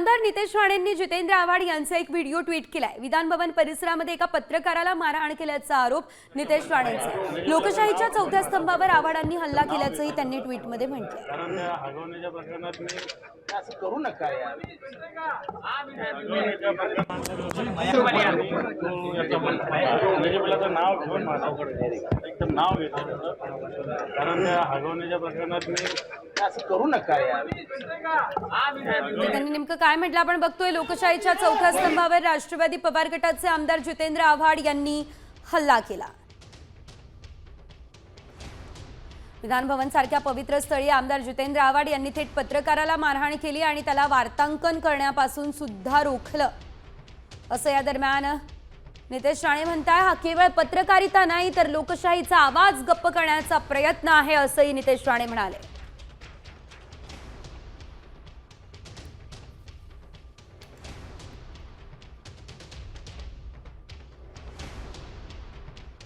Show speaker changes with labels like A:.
A: आमदार नितेश राणेंनी जितेंद्र आव्हाड यांचा एक व्हिडिओ ट्विट केलाय विधान भवन परिसरामध्ये एका पत्रकाराला मारहाण केल्याचा आरोप नितेश राणेंचा लोकशाहीच्या चौथ्या स्तंभावर आव्हाडांनी हल्ला केल्याचंही त्यांनी ट्विटमध्ये म्हटलंय
B: कारण हगवण्याच्या प्रकरणात मी
C: असं करू नका
A: त्यांनी नेमकं काय म्हटलं? आपण बघतोय लोकशाहीच्या चौथ्या स्तंभावर राष्ट्रवादी पवार गटाचे आमदार जितेंद्र आव्हाड यांनी हल्ला केला. विधान भवन सारख्या पवित्र स्थळी आमदार जितेंद्र आव्हाड यांनी थेट पत्रकाराला मारहाण केली आणि त्याला वार्तांकन करण्यापासून सुद्धा रोखलं. असं या दरम्यान नितेश राणे म्हणताय हा केवळ पत्रकारिता नाही तर लोकशाहीचा आवाज गप्प करण्याचा प्रयत्न आहे असंही नितेश राणे म्हणाले.